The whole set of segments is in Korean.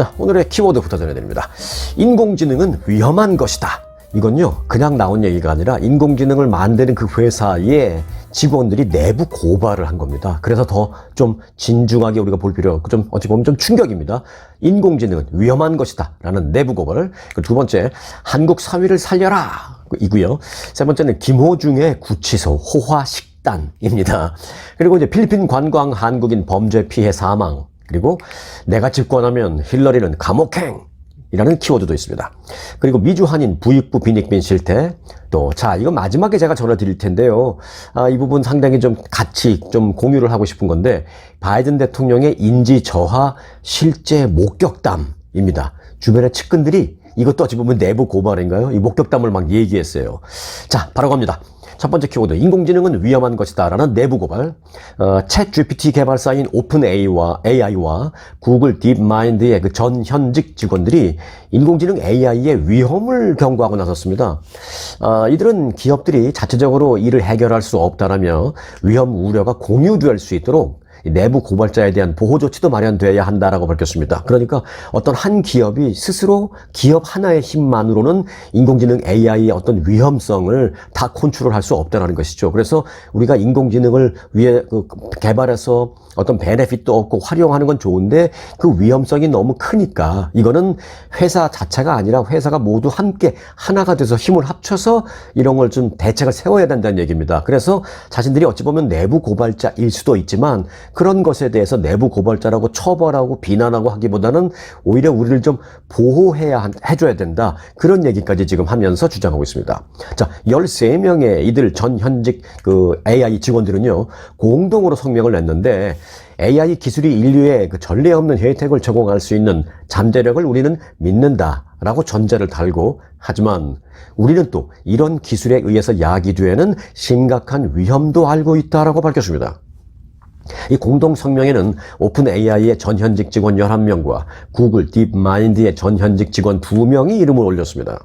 자, 오늘의 키워드부터 전해드립니다. 인공지능은 위험한 것이다. 이건요, 그냥 나온 얘기가 아니라 인공지능을 만드는 그 회사의 직원들이 내부 고발을 한 겁니다. 그래서 더 좀 진중하게 우리가 볼 필요, 좀 어찌 보면 좀 충격입니다. 인공지능은 위험한 것이다. 라는 내부 고발. 그두 번째, 한국 사회를 살려라. 이고요. 세 번째는 김호중의 구치소 호화 식단입니다. 그리고 이제 필리핀 관광 한국인 범죄 피해 사망. 그리고 내가 집권하면 힐러리는 감옥행. 이라는 키워드도 있습니다. 그리고 미주 한인 부익부 빈익빈 실태. 또, 자, 이거 마지막에 제가 전해드릴 텐데요. 아, 이 부분 상당히 좀 같이 좀 공유를 하고 싶은 건데, 바이든 대통령의 인지 저하 실제 목격담입니다. 주변의 측근들이 이것도 어찌 보면 내부 고발인가요? 이 목격담을 막 얘기했어요. 자, 바로 갑니다. 첫 번째 키워드, 인공지능은 위험한 것이다. 라는 내부 고발. 어, 챗 GPT 개발사인 오픈 AI와, AI와 구글 딥마인드의 그 전 현직 직원들이 인공지능 AI의 위험을 경고하고 나섰습니다. 어, 이들은 기업들이 자체적으로 이를 해결할 수 없다라며 위험 우려가 공유될 수 있도록 이 내부 고발자에 대한 보호 조치도 마련돼야 한다라고 밝혔습니다. 그러니까 어떤 한 기업이 스스로 기업 하나의 힘만으로는 인공지능 AI의 어떤 위험성을 다 컨트롤 할 수 없다는 것이죠. 그래서 우리가 인공지능을 위해 그 개발해서 어떤 베네핏도 얻고 활용하는 건 좋은데 그 위험성이 너무 크니까 이거는 회사 자체가 아니라 회사가 모두 함께 하나가 돼서 힘을 합쳐서 이런 걸 좀 대책을 세워야 된다는 얘기입니다. 그래서 자신들이 어찌 보면 내부 고발자일 수도 있지만 그런 것에 대해서 내부 고발자라고 처벌하고 비난하고 하기보다는 오히려 우리를 좀 보호해야 한- 해줘야 된다. 그런 얘기까지 지금 하면서 주장하고 있습니다. 자, 13명의 이들 전 현직 그 AI 직원들은요, 공동으로 성명을 냈는데, AI 기술이 인류에 그 전례 없는 혜택을 제공할 수 있는 잠재력을 우리는 믿는다 라고 전제를 달고 하지만 우리는 또 이런 기술에 의해서 야기되는 심각한 위험도 알고 있다라고 밝혔습니다. 이 공동 성명에는 오픈 AI의 전현직 직원 11명과 구글 딥마인드의 전현직 직원 2명이 이름을 올렸습니다.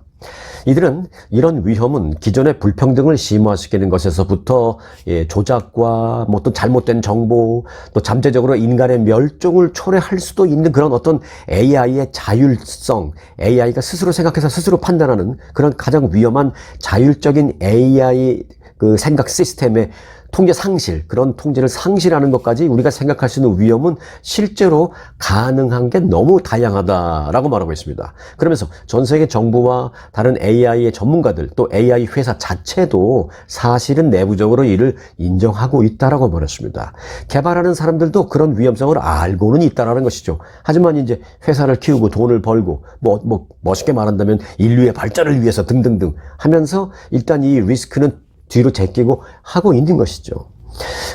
이들은 이런 위험은 기존의 불평등을 심화시키는 것에서부터 예, 조작과 뭐 또 잘못된 정보 또 잠재적으로 인간의 멸종을 초래할 수도 있는 그런 어떤 AI의 자율성, AI가 스스로 생각해서 스스로 판단하는 그런 가장 위험한 자율적인 AI 그 생각 시스템의 통제 상실, 그런 통제를 상실하는 것까지 우리가 생각할 수 있는 위험은 실제로 가능한 게 너무 다양하다라고 말하고 있습니다. 그러면서 전 세계 정부와 다른 AI의 전문가들 또 AI 회사 자체도 사실은 내부적으로 이를 인정하고 있다라고 말했습니다. 개발하는 사람들도 그런 위험성을 알고는 있다라는 것이죠. 하지만 이제 회사를 키우고 돈을 벌고 뭐, 뭐 멋있게 말한다면 인류의 발전을 위해서 등등등 하면서 일단 이 리스크는 뒤로 제끼고 하고 있는 것이죠.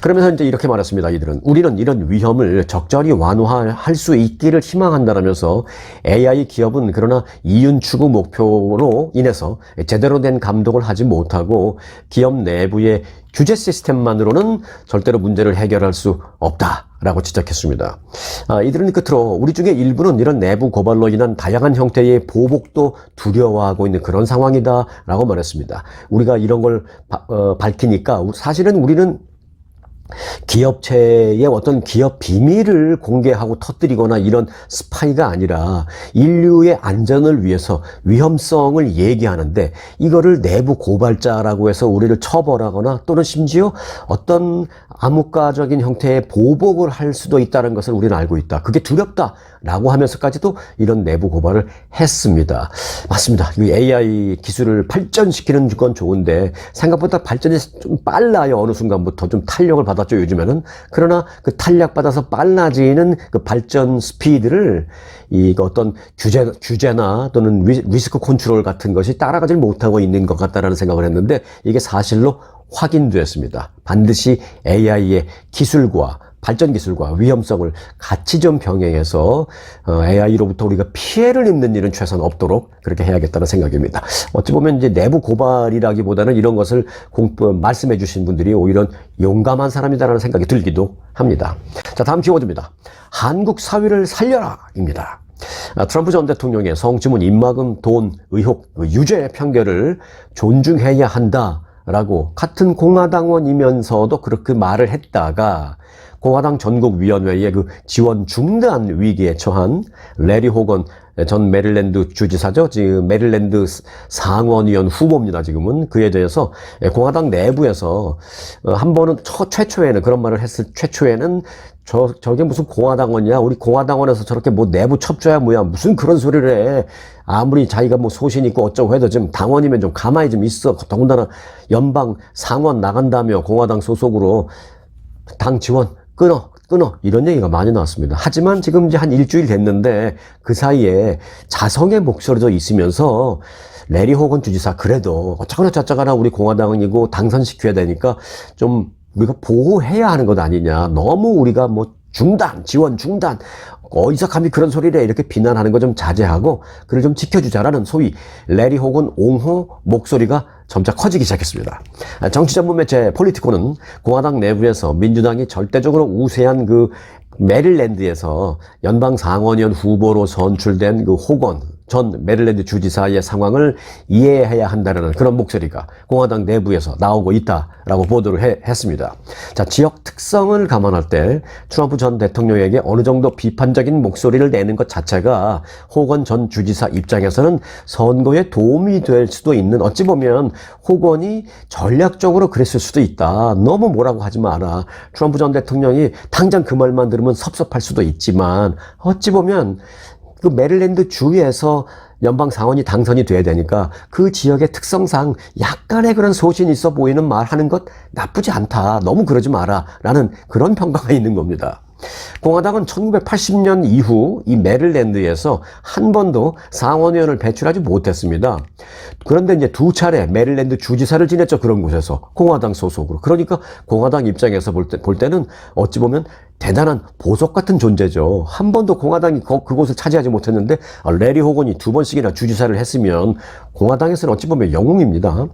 그러면서 이제 이렇게 말했습니다. 이들은 우리는 이런 위험을 적절히 완화할 수 있기를 희망한다라면서 AI 기업은 그러나 이윤 추구 목표로 인해서 제대로 된 감독을 하지 못하고 기업 내부의 규제 시스템만으로는 절대로 문제를 해결할 수 없다 라고 지적했습니다. 아, 이들은 끝으로 우리 중에 일부는 이런 내부 고발로 인한 다양한 형태의 보복도 두려워하고 있는 그런 상황이다 라고 말했습니다. 우리가 이런 걸 바- 어, 밝히니까 사실은 우리는 기업체의 어떤 기업 비밀을 공개하고 터뜨리거나 이런 스파이가 아니라 인류의 안전을 위해서 위험성을 얘기하는데 이거를 내부 고발자라고 해서 우리를 처벌하거나 또는 심지어 어떤 암묵가적인 형태의 보복을 할 수도 있다는 것을 우리는 알고 있다. 그게 두렵다라고 하면서까지도 이런 내부 고발을 했습니다. 맞습니다. 이 AI 기술을 발전시키는 건 좋은데 생각보다 발전이 좀 빨라요. 어느 순간부터 좀 탄력을 받았죠. 요즘에는. 그러나 그 탄력 받아서 빨라지는 그 발전 스피드를 이 어떤 규제, 규제나 또는 리, 리스크 컨트롤 같은 것이 따라가질 못하고 있는 것 같다라는 생각을 했는데 이게 사실로 확인되었습니다. 반드시 AI의 기술과 발전 기술과 위험성을 같이 좀 병행해서 AI로부터 우리가 피해를 입는 일은 최소한 없도록 그렇게 해야겠다는 생각입니다. 어찌 보면 이제 내부 고발이라기보다는 이런 것을 공부, 말씀해 주신 분들이 오히려 용감한 사람이다라는 생각이 들기도 합니다. 자, 다음 키워드입니다. 한국 사회를 살려라입니다. 아, 트럼프 전 대통령의 성지문 입막음 돈 의혹 그 유죄 판결을 존중해야 한다. 라고 같은 공화당원이면서도 그렇게 말을 했다가 공화당 전국위원회의 그 지원 중단 위기에 처한 레리 호건 전 메릴랜드 주지사죠. 지금 메릴랜드 상원의원 후보입니다. 지금은 그에 대해서 공화당 내부에서 어, 한 번은 처, 최초에는 그런 말을 했을 최초에는 저 저게 무슨 공화당원이야? 우리 공화당원에서 저렇게 뭐 내부 첩조야 뭐야? 무슨 그런 소리를 해? 아무리 자기가 뭐 소신 있고 어쩌고 해도 좀 당원이면 좀 가만히 좀 있어. 더군다나 연방 상원 나간다며 공화당 소속으로 당 지원 끊어 끊어 이런 얘기가 많이 나왔습니다. 하지만 지금 이제 한 일주일 됐는데 그 사이에 자성의 목소리도 있으면서 레리 호건 주지사 그래도 어쩌거나 저쩌거나 우리 공화당이고 당선시켜야 되니까 좀 우리가 보호해야 하는 것 아니냐. 너무 우리가 뭐 중단, 지원 중단, 감히 그런 소리를 해 이렇게 비난하는 거 좀 자제하고 그를 좀 지켜주자라는 소위 레리 혹은 옹호 목소리가 점차 커지기 시작했습니다. 정치 전문 매체 폴리티코는 공화당 내부에서 민주당이 절대적으로 우세한 그 메릴랜드에서 연방 상원의원 후보로 선출된 그 호건 전 메릴랜드 주지사의 상황을 이해해야 한다는 그런 목소리가 공화당 내부에서 나오고 있다라고 보도를 해, 했습니다. 자, 지역 특성을 감안할 때 트럼프 전 대통령에게 어느 정도 비판적인 목소리를 내는 것 자체가 호건 전 주지사 입장에서는 선거에 도움이 될 수도 있는 어찌 보면 호건이 전략적으로 그랬을 수도 있다. 너무 뭐라고 하지 마라. 트럼프 전 대통령이 당장 그 말만 들으면 섭섭할 수도 있지만 어찌 보면 그 메릴랜드 주에서 연방 상원이 당선이 돼야 되니까 그 지역의 특성상 약간의 그런 소신이 있어 보이는 말 하는 것 나쁘지 않다. 너무 그러지 마라. 라는 그런 평가가 있는 겁니다. 공화당은 1980년 이후 이 메릴랜드에서 한 번도 상원의원을 배출하지 못했습니다. 그런데 이제 두 차례 메릴랜드 주지사를 지냈죠. 그런 곳에서. 공화당 소속으로. 그러니까 공화당 입장에서 볼, 때, 볼 때는 어찌 보면 대단한 보석 같은 존재죠. 한 번도 공화당이 그곳을 차지하지 못했는데 아, 레리 호건이 두 번씩이나 주지사를 했으면 공화당에서는 어찌 보면 영웅입니다.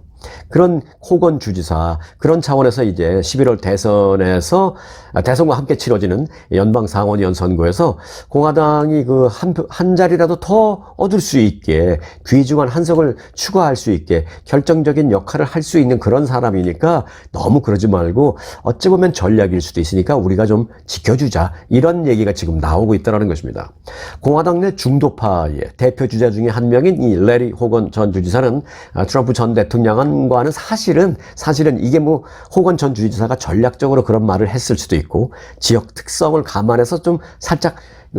그런 호건 주지사 그런 차원에서 이제 11월 대선에서 아, 대선과 함께 치러지는 연방 상원의원 선거에서 공화당이 그한 한 자리라도 더 얻을 수 있게 귀중한 한석을 추가할 수 있게 결정적인 역할을 할 수 있는 그런 사람이니까 너무 그러지 말고 어찌 보면 전략일 수도 있으니까 우리가 좀 지켜주자 이런 얘기가 지금 나오고 있다는 것입니다. 공화당 내 중도파의 대표 주자 중에 한 명인 이 레리 호건 전 주지사는 아, 트럼프 전 대통령과는 사실은 사실은 이게 뭐 호건 전 주지사가 전략적으로 그런 말을 했을 수도 있고 지역 특성을 감안해서 좀 살짝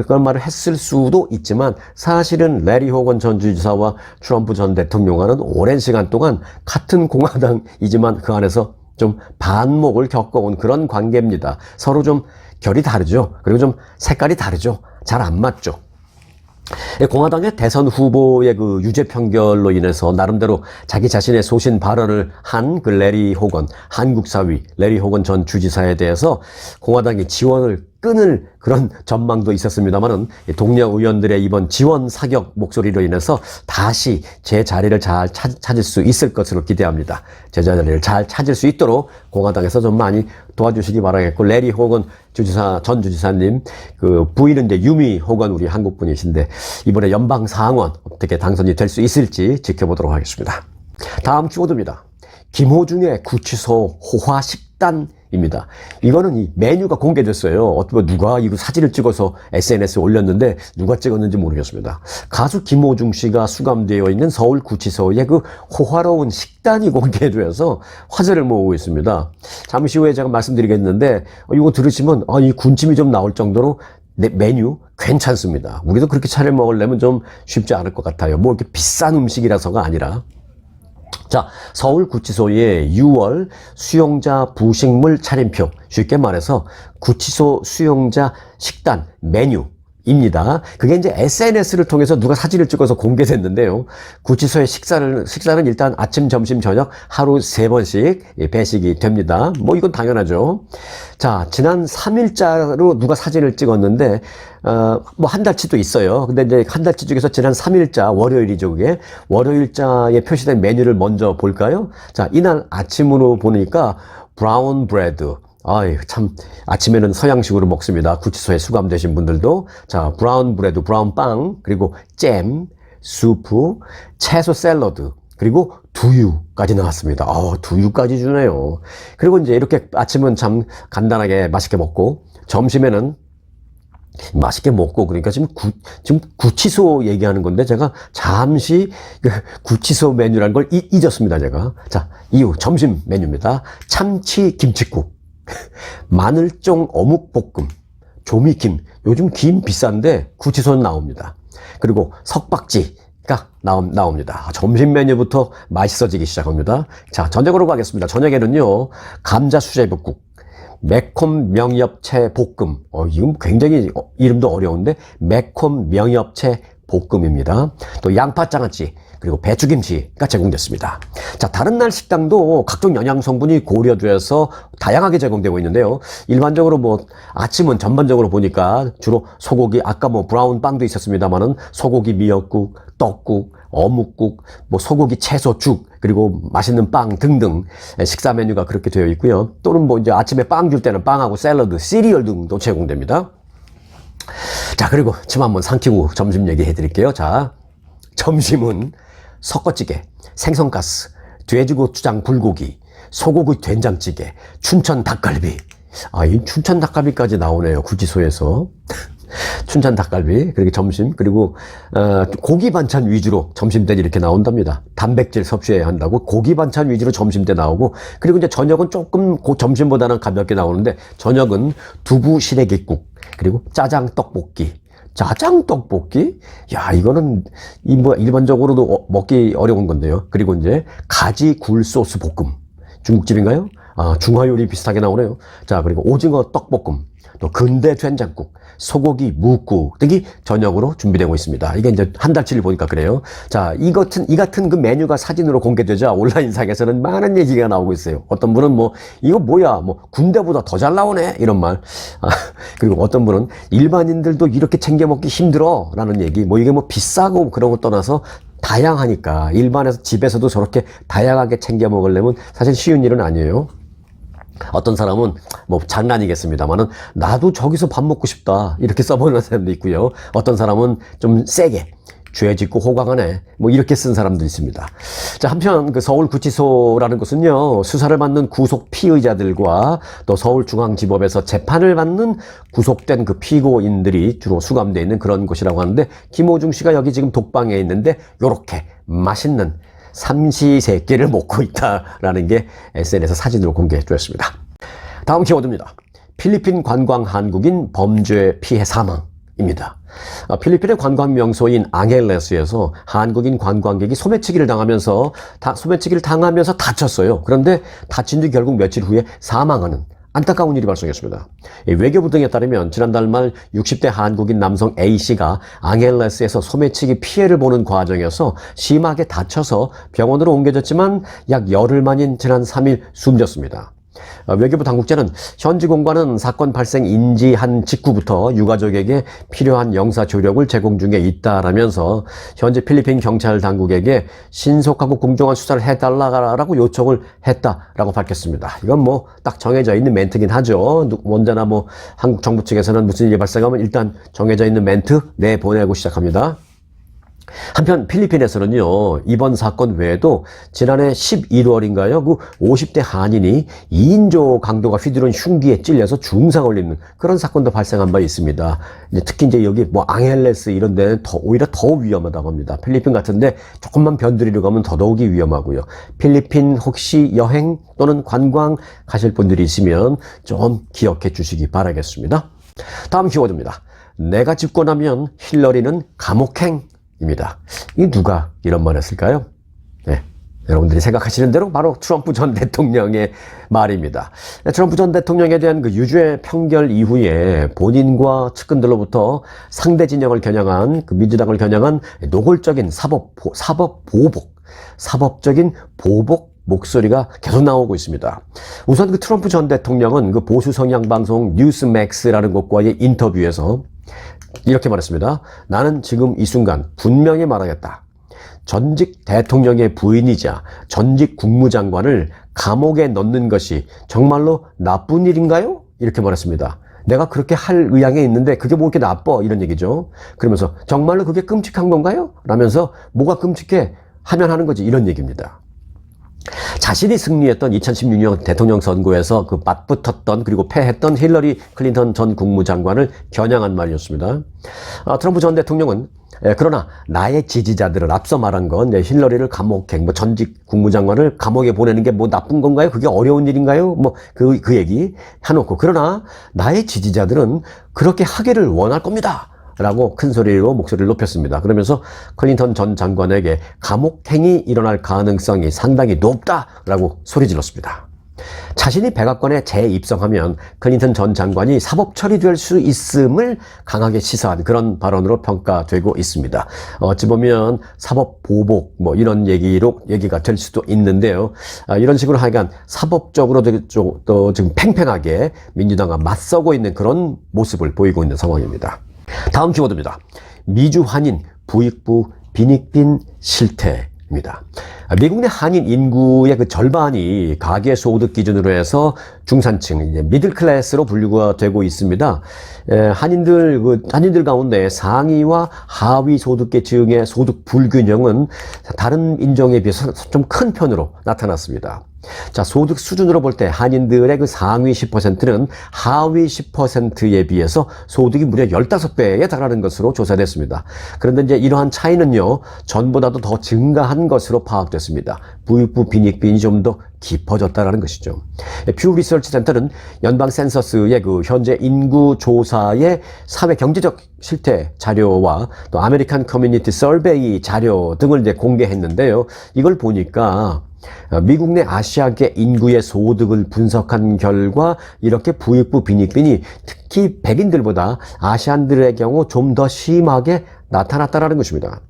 그런 말을 했을 수도 있지만 사실은 레리 호건 전 주지사와 트럼프 전 대통령과는 오랜 시간 동안 같은 공화당이지만 그 안에서 좀 반목을 겪어온 그런 관계입니다. 서로 좀 결이 다르죠. 그리고 좀 색깔이 다르죠. 잘 안 맞죠. 예, 공화당의 대선 후보의 그 유죄 판결로 인해서 나름대로 자기 자신의 소신 발언을 한 그 레리 호건 한국 사위 레리 호건 전 주지사에 대해서 공화당이 지원을 끊을 그런 전망도 있었습니다만은 동료 의원들의 이번 지원 사격 목소리로 인해서 다시 제 자리를 잘 찾, 찾을 수 있을 것으로 기대합니다. 제 자리를 잘 찾을 수 있도록 공화당에서 좀 많이 도와주시기 바라겠고 레리 호건 주지사 전 주지사님 그 부인은 이제 유미 호건 우리 한국 분이신데 이번에 연방 상원 어떻게 당선이 될 수 있을지 지켜보도록 하겠습니다. 다음 키워드입니다. 김호중의 구치소 호화 식단 입니다. 이거는 이 메뉴가 공개됐어요. 어떻게 누가 이거 사진을 찍어서 SNS에 올렸는데 누가 찍었는지 모르겠습니다. 가수 김호중 씨가 수감되어 있는 서울 구치소의 그 호화로운 식단이 공개되어서 화제를 모으고 있습니다. 잠시 후에 제가 말씀드리겠는데 어, 이거 들으시면 아, 이 군침이 좀 나올 정도로 메뉴 괜찮습니다. 우리도 그렇게 차려 먹으려면 좀 쉽지 않을 것 같아요. 뭐 이렇게 비싼 음식이라서가 아니라 자, 서울구치소의 6월 수용자 부식물 차림표. 쉽게 말해서 구치소 수용자 식단 메뉴. 입니다. 그게 이제 SNS를 통해서 누가 사진을 찍어서 공개됐는데요. 구치소의 식사를, 식사는 일단 아침, 점심, 저녁 하루 세 번씩 배식이 됩니다. 뭐 이건 당연하죠. 자, 지난 3일자로 누가 사진을 찍었는데, 어, 뭐 한 달치도 있어요. 근데 이제 한 달치 중에서 지난 3일자, 월요일이죠, 그게. 월요일자에 표시된 메뉴를 먼저 볼까요? 자, 이날 아침으로 보니까 브라운 브레드, 아이, 참, 아침에는 서양식으로 먹습니다. 구치소에 수감되신 분들도. 자, 브라운 브레드, 브라운 빵, 그리고 잼, 수프, 채소 샐러드, 그리고 두유까지 나왔습니다. 어, 두유까지 주네요. 그리고 이제 이렇게 아침은 참 간단하게 맛있게 먹고 점심에는 맛있게 먹고 그러니까 지금 구, 지금 구치소 얘기하는 건데 제가 잠시 그 구치소 메뉴라는 걸 잊, 잊었습니다 제가 자 이후 점심 메뉴입니다 참치 김치국 마늘쫑 어묵 볶음 조미김 요즘 김 비싼데 구치소는 나옵니다. 그리고 석박지가 나오, 나옵니다. 아, 점심 메뉴부터 맛있어지기 시작합니다. 자 저녁으로 가겠습니다. 저녁에는요 감자 수제비국 매콤 명엽채 볶음. 어, 이건 굉장히 어, 이름도 어려운데 매콤 명엽채 볶음입니다. 또 양파장아찌 그리고 배추김치가 제공됐습니다. 자 다른 날 식당도 각종 영양 성분이 고려돼서 다양하게 제공되고 있는데요. 일반적으로 뭐 아침은 전반적으로 보니까 주로 소고기 아까 뭐 브라운 빵도 있었습니다만은 소고기 미역국, 떡국, 어묵국, 뭐 소고기 채소죽 그리고 맛있는 빵 등등 식사 메뉴가 그렇게 되어 있고요. 또는 뭐 이제 아침에 빵 줄 때는 빵하고 샐러드, 시리얼 등도 제공됩니다. 자, 그리고 침 한번 삼키고 점심 얘기해 드릴게요. 자, 점심은 석거찌개, 생선가스, 돼지고추장 불고기, 소고기 된장찌개, 춘천 닭갈비. 아, 이 춘천 닭갈비까지 나오네요. 구치소에서. 춘천 닭갈비, 그리고 점심, 그리고, 어, 고기 반찬 위주로 점심 때 이렇게 나온답니다. 단백질 섭취해야 한다고 고기 반찬 위주로 점심 때 나오고, 그리고 이제 저녁은 조금 고 점심보다는 가볍게 나오는데, 저녁은 두부 시래기국, 그리고 짜장 떡볶이, 짜장 떡볶이? 야, 이거는 이 뭐 일반적으로도 어, 먹기 어려운 건데요. 그리고 이제 가지 굴 소스 볶음. 중국집인가요? 아, 중화 요리 비슷하게 나오네요. 자, 그리고 오징어 떡볶음, 또 근대 된장국, 소고기 묵국 등이 저녁으로 준비되고 있습니다. 이게 이제 한 달치를 보니까 그래요. 자, 이 같은 이 같은 그 메뉴가 사진으로 공개되자 온라인상에서는 많은 얘기가 나오고 있어요. 어떤 분은 뭐 이거 뭐야, 뭐 군대보다 더 잘 나오네 이런 말. 아, 그리고 어떤 분은 일반인들도 이렇게 챙겨 먹기 힘들어 라는 얘기. 뭐 이게 뭐 비싸고 그런 거 떠나서 다양하니까 일반에서 집에서도 저렇게 다양하게 챙겨 먹으려면 사실 쉬운 일은 아니에요. 어떤 사람은 뭐 장난이겠습니다만은 나도 저기서 밥 먹고 싶다 이렇게 써보는 사람도 있고요. 어떤 사람은 좀 세게 죄 짓고 호강하네 뭐 이렇게 쓴 사람도 있습니다. 자 한편 그 서울 구치소라는 곳은요 수사를 받는 구속 피의자들과 또 서울중앙지법에서 재판을 받는 구속된 그 피고인들이 주로 수감되어 있는 그런 곳이라고 하는데 김호중 씨가 여기 지금 독방에 있는데 요렇게 맛있는 삼시세끼를 먹고 있다라는 게 SNS에서 사진으로 공개해 주었습니다. 다음 키워드입니다. 필리핀 관광 한국인 범죄 피해 사망입니다. 아, 필리핀의 관광 명소인 앙헬레스에서 한국인 관광객이 소매치기를 당하면서 다, 소매치기를 당하면서 다쳤어요. 그런데 다친 뒤 결국 며칠 후에 사망하는 안타까운 일이 발생했습니다. 외교부 등에 따르면 지난달 말 60대 한국인 남성 A씨가 앙헬레스에서 소매치기 피해를 보는 과정에서 심하게 다쳐서 병원으로 옮겨졌지만 약 열흘 만인 지난 3일 숨졌습니다. 어, 외교부 당국자는 현지 공관은 사건 발생 인지한 직후부터 유가족에게 필요한 영사 조력을 제공 중에 있다라면서 현지 필리핀 경찰 당국에게 신속하고 공정한 수사를 해달라고 요청을 했다라고 밝혔습니다. 이건 뭐 딱 정해져 있는 멘트긴 하죠. 언제나 뭐 한국 정부 측에서는 무슨 일이 발생하면 일단 정해져 있는 멘트 내보내고 시작합니다. 한편 필리핀에서는요, 이번 사건 외에도 지난해 11월인가요, 그 50대 한인이 2인조 강도가 휘두른 흉기에 찔려서 중상을 입는 그런 사건도 발생한 바 있습니다. 이제 특히 이제 여기 뭐 앙헬레스 이런 데는 더, 오히려 더 위험하다고 합니다. 필리핀 같은데 조금만 변두리로 가면 더더욱이 위험하고요. 필리핀 혹시 여행 또는 관광 가실 분들이 있으면 좀 기억해 주시기 바라겠습니다. 다음 키워드입니다. 내가 집고 나면 힐러리는 감옥행 입니다. 이 누가 이런 말 했을까요? 네. 여러분들이 생각하시는 대로 바로 트럼프 전 대통령의 말입니다. 네, 트럼프 전 대통령에 대한 그 유죄 판결 이후에 본인과 측근들로부터 상대 진영을 겨냥한 그 민주당을 겨냥한 노골적인 사법 사법 보복, 사법적인 보복 목소리가 계속 나오고 있습니다. 우선 그 트럼프 전 대통령은 그 보수 성향 방송 뉴스맥스라는 곳과의 인터뷰에서 이렇게 말했습니다. 나는 지금 이 순간 분명히 말하겠다. 전직 대통령의 부인이자 전직 국무장관을 감옥에 넣는 것이 정말로 나쁜 일인가요? 이렇게 말했습니다. 내가 그렇게 할 의향에 있는데 그게 뭐 이렇게 나빠 이런 얘기죠. 그러면서 정말로 그게 끔찍한 건가요? 라면서 뭐가 끔찍해? 하면 하는 거지 이런 얘기입니다. 자신이 승리했던 2016년 대통령 선거에서 그 맞붙었던 그리고 패했던 힐러리 클린턴 전 국무장관을 겨냥한 말이었습니다. 아, 트럼프 전 대통령은 예, 그러나 나의 지지자들을 앞서 말한 건 예, 힐러리를 감옥행, 뭐 전직 국무장관을 감옥에 보내는 게 뭐 나쁜 건가요? 그게 어려운 일인가요? 뭐그그 얘기 해놓고 그러나 나의 지지자들은 그렇게 하기를 원할 겁니다. 라고 큰 소리로 목소리를 높였습니다. 그러면서 클린턴 전 장관에게 감옥행이 일어날 가능성이 상당히 높다라고 소리 질렀습니다. 자신이 백악관에 재입성하면 클린턴 전 장관이 사법 처리될 수 있음을 강하게 시사한 그런 발언으로 평가되고 있습니다. 어찌 보면 사법 보복 뭐 이런 얘기로 얘기가 될 수도 있는데요. 아, 이런 식으로 하여간 사법적으로도 좀- 또 지금 팽팽하게 민주당과 맞서고 있는 그런 모습을 보이고 있는 상황입니다. 다음 키워드입니다. 미주 한인 부익부 빈익빈 실태입니다. 미국 내 한인 인구의 그 절반이 가계 소득 기준으로 해서 중산층, 이제 미들 클래스로 분류가 되고 있습니다. 에, 한인들 그 한인들 가운데 상위와 하위 소득 계층의 소득 불균형은 다른 인종에 비해서 좀 큰 편으로 나타났습니다. 자, 소득 수준으로 볼 때 한인들의 그 상위 10%는 하위 10%에 비해서 소득이 무려 15배에 달하는 것으로 조사됐습니다. 그런데 이제 이러한 차이는요, 전보다도 더 증가한 것으로 파악됐습니다. 부익부 빈익빈이 좀 더 깊어졌다라는 것이죠. 퓨 리서치 센터는 연방 센서스의 그 현재 인구 조사의 사회 경제적 실태 자료와 또 아메리칸 커뮤니티 서베이 자료 등을 이제 공개했는데요. 이걸 보니까 어, 미국 내 아시아계 인구의 소득을 분석한 결과 이렇게 부익부 빈익빈이 특히 백인들보다 아시안들의 경우 좀 더 심하게 나타났다라는 것입니다.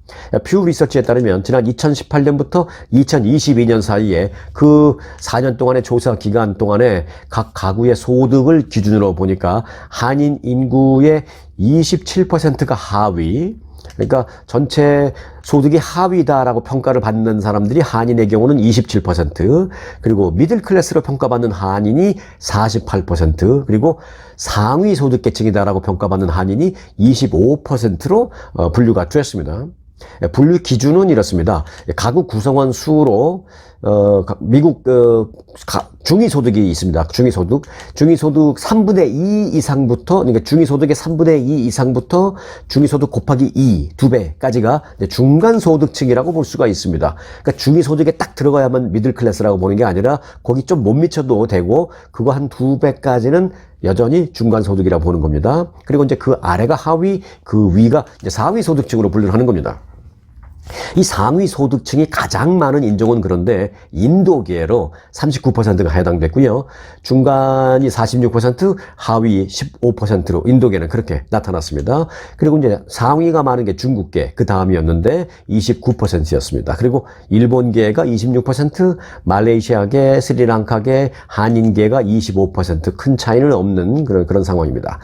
퓨 리서치에 따르면 지난 2018년부터 2022년 사이에 그 4년 동안의 조사 기간 동안에 각 가구의 소득을 기준으로 보니까 한인 인구의 27%가 하위, 그러니까 전체 소득이 하위다라고 평가를 받는 사람들이 한인의 경우는 27%, 그리고 미들 클래스로 평가받는 한인이 48%, 그리고 상위 소득 계층이다라고 평가받는 한인이 25%로 어, 분류가 됐습니다. 예, 분류 기준은 이렇습니다. 가구 구성원 수로 어, 가- 미국 어, 가- 중위소득이 있습니다. 중위소득, 중위소득 3분의 2 이상부터 그러니까 중위소득의 3분의 2 이상부터 중위소득 곱하기 2, 두 배까지가 이제 중간소득층이라고 볼 수가 있습니다. 그러니까 중위소득에 딱 들어가야만 미들 클래스라고 보는 게 아니라 거기 좀 못 미쳐도 되고 그거 한 두 배까지는 여전히 중간소득이라고 보는 겁니다. 그리고 이제 그 아래가 하위, 그 위가 이제 사위 소득층으로 분류를 하는 겁니다. 이 상위 소득층이 가장 많은 인종은 그런데 인도계로 39%가 해당됐고요. 중간이 46%, 하위 15%로 인도계는 그렇게 나타났습니다. 그리고 이제 상위가 많은 게 중국계, 그 다음이었는데 29%였습니다. 그리고 일본계가 26%, 말레이시아계, 스리랑카계, 한인계가 25%큰 차이는 없는 그런, 그런 상황입니다.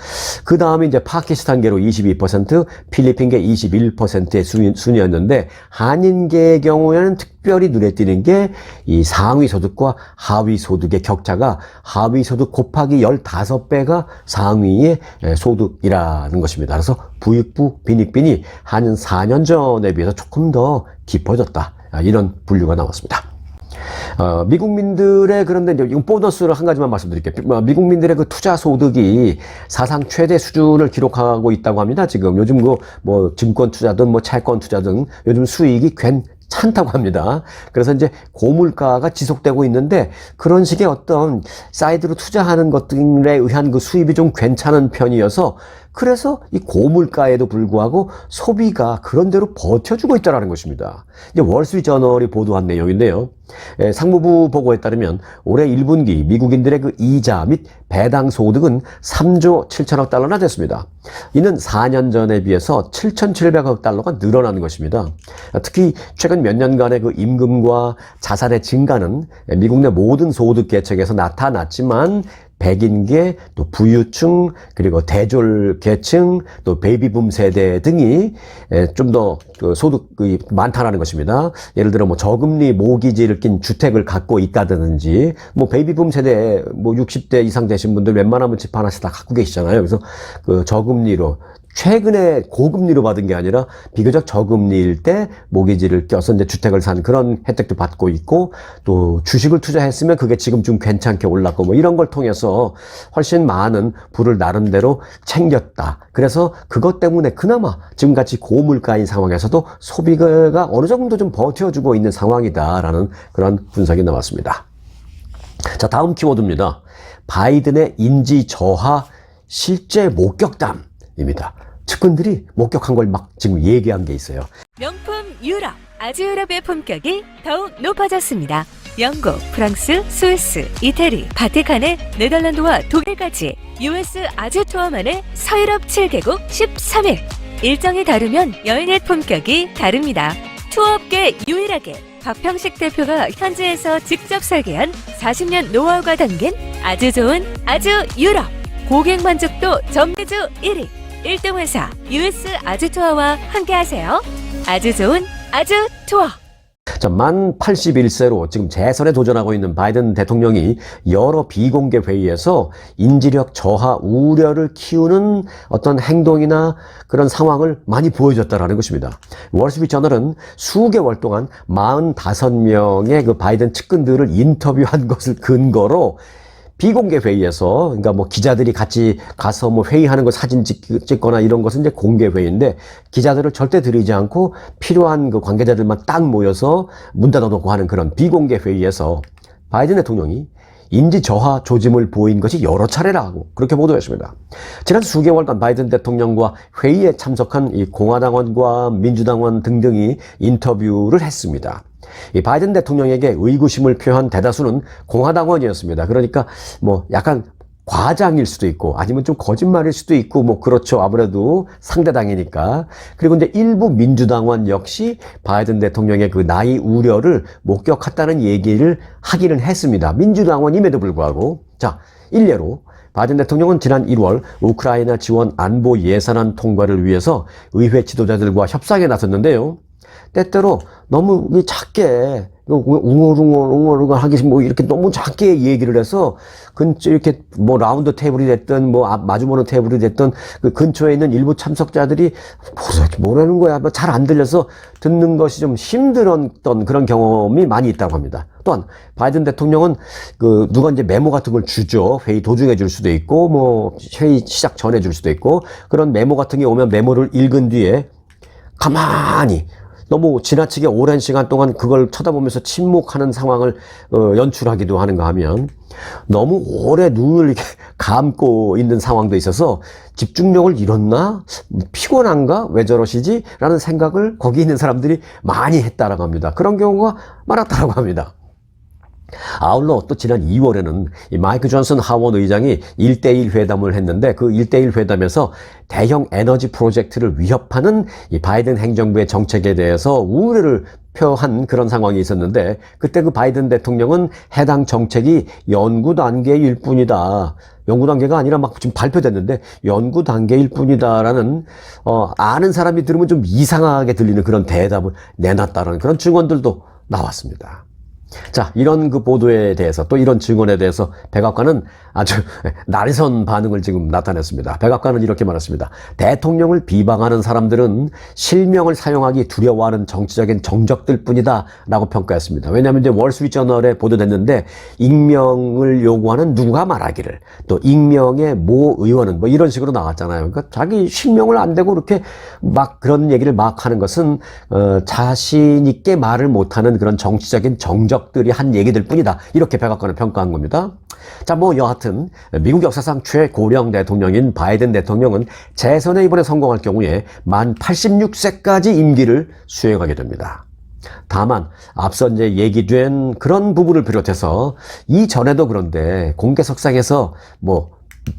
그 다음에 이제 파키스탄계로 22%, 필리핀계 21%의 순위, 순위였는데 한인계의 경우에는 특별히 눈에 띄는 게 이 상위 소득과 하위 소득의 격차가 하위 소득 곱하기 15배가 상위의 에, 소득이라는 것입니다. 그래서 부익부 빈익빈이 한 4년 전에 비해서 조금 더 깊어졌다. 아, 이런 분류가 나왔습니다. 어, 미국민들의 그런데 이제 이건 보너스를 한 가지만 말씀드릴게요. 어, 미국민들의 그 투자 소득이 사상 최대 수준을 기록하고 있다고 합니다. 지금 요즘 그 뭐 증권 투자든 뭐 채권 투자든 요즘 수익이 괜찮다고 합니다. 그래서 이제 고물가가 지속되고 있는데 그런 식의 어떤 사이드로 투자하는 것들에 의한 그 수입이 좀 괜찮은 편이어서 그래서 이 고물가에도 불구하고 소비가 그런대로 버텨주고 있다는 것입니다. 이제 월스트리트저널이 보도한 내용인데요. 에, 상무부 보고에 따르면 올해 1분기 미국인들의 그 이자 및 배당 소득은 3조 7천억 달러나 됐습니다. 이는 4년 전에 비해서 7,700억 달러가 늘어나는 것입니다. 특히 최근 몇 년간의 그 임금과 자산의 증가는 미국 내 모든 소득 계층에서 나타났지만 백인계, 또 부유층, 그리고 대졸 계층, 또 베이비붐 세대 등이 좀 더 소득이 많다라는 것입니다. 예를 들어 뭐 저금리 모기지를 낀 주택을 갖고 있다든지, 뭐 베이비붐 세대 뭐 60대 이상 되신 분들 웬만하면 집 하나씩 다 갖고 계시잖아요. 그래서 그 저금리로 최근에 고금리로 받은 게 아니라 비교적 저금리일 때 모기지를 껴서 이제 주택을 산 그런 혜택도 받고 있고 또 주식을 투자했으면 그게 지금 좀 괜찮게 올랐고 뭐 이런 걸 통해서 훨씬 많은 부를 나름대로 챙겼다. 그래서 그것 때문에 그나마 지금같이 고물가인 상황에서도 소비가 어느 정도 좀 버텨주고 있는 상황이다라는 그런 분석이 나왔습니다. 자, 다음 키워드입니다. 바이든의 인지 저하 실제 목격담 입니다. 측근들이 목격한 걸 막 지금 얘기한 게 있어요. 명품 유럽, 아주유럽의 품격이 더욱 높아졌습니다. 영국, 프랑스, 스위스, 이태리, 바티칸의 네덜란드와 독일까지 US 아주 투어만의 서유럽 7개국 13일. 일정이 다르면 여행의 품격이 다릅니다. 투어업계 유일하게 박평식 대표가 현지에서 직접 설계한 40년 노하우가 담긴 아주 좋은 아주 유럽. 고객 만족도 전매주 1위. 1등 회사 US 아주 투어와 함께하세요. 아주 좋은 아주 투어. 자, 만 81세로 지금 재선에 도전하고 있는 바이든 대통령이 여러 비공개 회의에서 인지력 저하 우려를 키우는 어떤 행동이나 그런 상황을 많이 보여줬다라는 것입니다. 월스트리트 저널은 수개월 동안 45명의 그 바이든 측근들을 인터뷰한 것을 근거로 비공개 회의에서 그러니까 뭐 기자들이 같이 가서 뭐 회의하는 거 사진 찍, 찍거나 이런 것은 이제 공개 회의인데 기자들을 절대 들이지 않고 필요한 그 관계자들만 딱 모여서 문 닫아놓고 하는 그런 비공개 회의에서 바이든 대통령이 인지 저하 조짐을 보인 것이 여러 차례라고 그렇게 보도했습니다. 지난 수개월간 바이든 대통령과 회의에 참석한 이 공화당원과 민주당원 등등이 인터뷰를 했습니다. 이 바이든 대통령에게 의구심을 표한 대다수는 공화당원이었습니다. 그러니까 뭐 약간 과장일 수도 있고 아니면 좀 거짓말일 수도 있고 뭐 그렇죠. 아무래도 상대당이니까. 그리고 이제 일부 민주당원 역시 바이든 대통령의 그 나이 우려를 목격했다는 얘기를 하기는 했습니다. 민주당원임에도 불구하고. 자, 일례로 바이든 대통령은 지난 1월 우크라이나 지원 안보 예산안 통과를 위해서 의회 지도자들과 협상에 나섰는데요. 때때로 너무 작게 웅얼웅얼 웅얼웅얼 하기 뭐 이렇게 너무 작게 얘기를 해서 근처 이렇게 뭐 라운드 테이블이 됐든 뭐앞 마주보는 테이블이 됐든 그 근처에 있는 일부 참석자들이 뭐라는 거야 뭐잘안 들려서 듣는 것이 좀 힘들었던 그런 경험이 많이 있다고 합니다. 또한 바이든 대통령은 그 누가 이제 메모 같은 걸 주죠. 회의 도중에 줄 수도 있고 뭐 회의 시작 전에 줄 수도 있고 그런 메모 같은 게 오면 메모를 읽은 뒤에 가만히 너무 지나치게 오랜 시간 동안 그걸 쳐다보면서 침묵하는 상황을 어, 연출하기도 하는가 하면 너무 오래 눈을 이렇게 감고 있는 상황도 있어서 집중력을 잃었나? 피곤한가? 왜 저러시지? 라는 생각을 거기 있는 사람들이 많이 했다라고 합니다. 그런 경우가 많았다라고 합니다. 아울러 또 지난 2월에는 이 마이크 존슨 하원 의장이 1대1 회담을 했는데 그 1대1 회담에서 대형 에너지 프로젝트를 위협하는 이 바이든 행정부의 정책에 대해서 우려를 표한 그런 상황이 있었는데 그때 그 바이든 대통령은 해당 정책이 연구 단계일 뿐이다. 연구 단계가 아니라 막 지금 발표됐는데 연구 단계일 뿐이다라는 어 아는 사람이 들으면 좀 이상하게 들리는 그런 대답을 내놨다라는 그런 증언들도 나왔습니다. 자, 이런 그 보도에 대해서 또 이런 증언에 대해서 백악관은 아주 날선 반응을 지금 나타냈습니다. 백악관은 이렇게 말했습니다. 대통령을 비방하는 사람들은 실명을 사용하기 두려워하는 정치적인 정적들 뿐이다 라고 평가했습니다. 왜냐하면 이제 월스트리트저널에 보도됐는데 익명을 요구하는 누가 말하기를 또 익명의 모 의원은 뭐 이런 식으로 나왔잖아요. 그러니까 자기 실명을 안 대고 이렇게 막 그런 얘기를 막 하는 것은 어, 자신 있게 말을 못하는 그런 정치적인 정적 들이 한 얘기들 뿐이다. 이렇게 백악관은 평가한 겁니다. 자, 뭐 여하튼 미국 역사상 최고령 대통령인 바이든 대통령은 재선에 이번에 성공할 경우에 만 86세까지 임기를 수행하게 됩니다. 다만 앞서 이제 얘기된 그런 부분을 비롯해서 이전에도 그런데 공개석상에서 뭐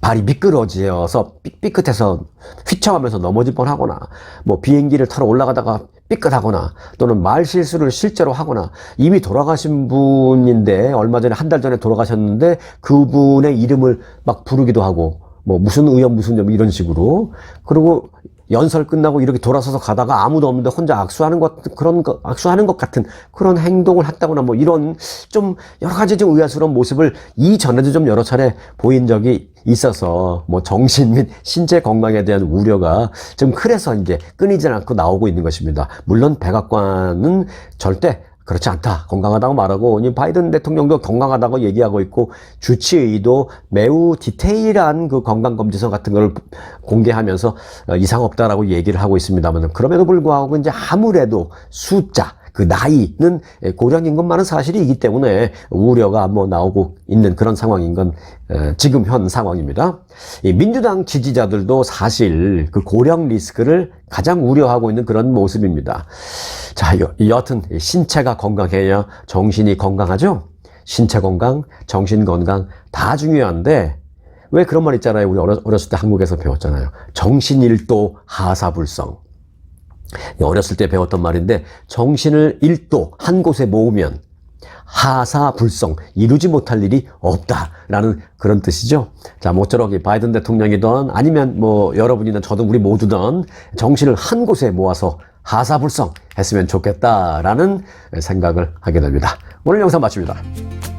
발이 미끄러져서 삐끗해서 휘청하면서 넘어질 뻔하거나 뭐 비행기를 타러 올라가다가 삐끗하거나 또는 말 실수를 실제로 하거나 이미 돌아가신 분인데 얼마 전에 한 달 전에 돌아가셨는데 그분의 이름을 막 부르기도 하고 뭐 무슨 의원 무슨 점 이런 식으로. 그리고 연설 끝나고 이렇게 돌아서서 가다가 아무도 없는데 혼자 악수하는 것 그런 거, 악수하는 것 같은 그런 행동을 했다거나 뭐 이런 좀 여러 가지 좀 의아스러운 모습을 이전에도 좀 여러 차례 보인 적이 있어서 뭐 정신 및 신체 건강에 대한 우려가 좀 그래서 이제 끊이지 않고 나오고 있는 것입니다. 물론 백악관은 절대 그렇지 않다. 건강하다고 말하고, 이 바이든 대통령도 건강하다고 얘기하고 있고, 주치의도 매우 디테일한 그 건강 검진서 같은 걸 공개하면서 어, 이상 없다라고 얘기를 하고 있습니다만, 그럼에도 불구하고 이제 아무래도 숫자, 그 나이는 고령인 것만은 사실이기 때문에 우려가 뭐 나오고 있는 그런 상황인 건 어, 지금 현 상황입니다. 이 민주당 지지자들도 사실 그 고령 리스크를 가장 우려하고 있는 그런 모습입니다. 자, 여, 여튼 신체가 건강해야 정신이 건강하죠? 신체 건강, 정신 건강 다 중요한데 왜 그런 말 있잖아요. 우리 어렸, 어렸을 때 한국에서 배웠잖아요. 정신일도 하사불성. 어렸을 때 배웠던 말인데 정신을 일도 한 곳에 모으면 하사불성 이루지 못할 일이 없다라는 그런 뜻이죠. 자, 모쪼록 이 바이든 대통령이든 아니면 뭐 여러분이든 저도 우리 모두든 정신을 한 곳에 모아서 하사불성 했으면 좋겠다라는 생각을 하게 됩니다. 오늘 영상 마칩니다.